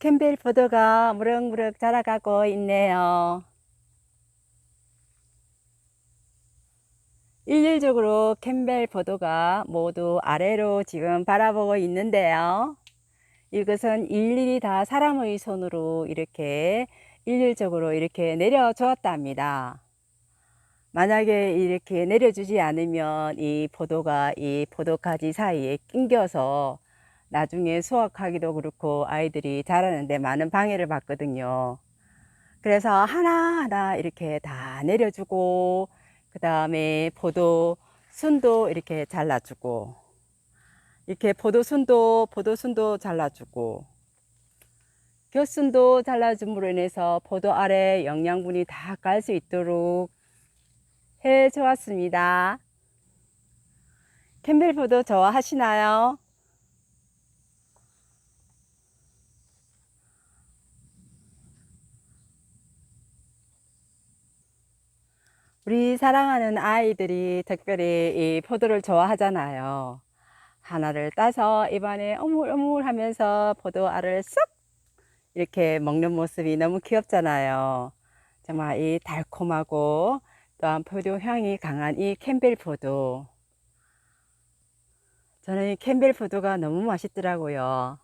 캠벨 포도가 무럭무럭 자라가고 있네요. 일률적으로 캠벨 포도가 모두 아래로 지금 바라보고 있는데요. 이것은 일일이 다 사람의 손으로 이렇게 일률적으로 이렇게 내려주었답니다. 만약에 이렇게 내려주지 않으면 이 포도가 이 포도가지 사이에 낑겨서 나중에 수확하기도 그렇고 아이들이 자라는데 많은 방해를 받거든요. 그래서 하나하나 이렇게 다 내려주고 그 다음에 포도 순도 이렇게 잘라주고 이렇게 포도 순도 포도 순도 잘라주고 곁순도 잘라줌으로 인해서 포도 아래 영양분이 다갈수 있도록 해 주었습니다. 캠벨 포도 좋아하시나요? 우리 사랑하는 아이들이 특별히 이 포도를 좋아하잖아요. 하나를 따서 입안에 어물어물 하면서 포도알을 쏙 이렇게 먹는 모습이 너무 귀엽잖아요. 정말 이 달콤하고 또한 포도 향이 강한 이 캠벨 포도. 저는 이 캠벨 포도가 너무 맛있더라고요.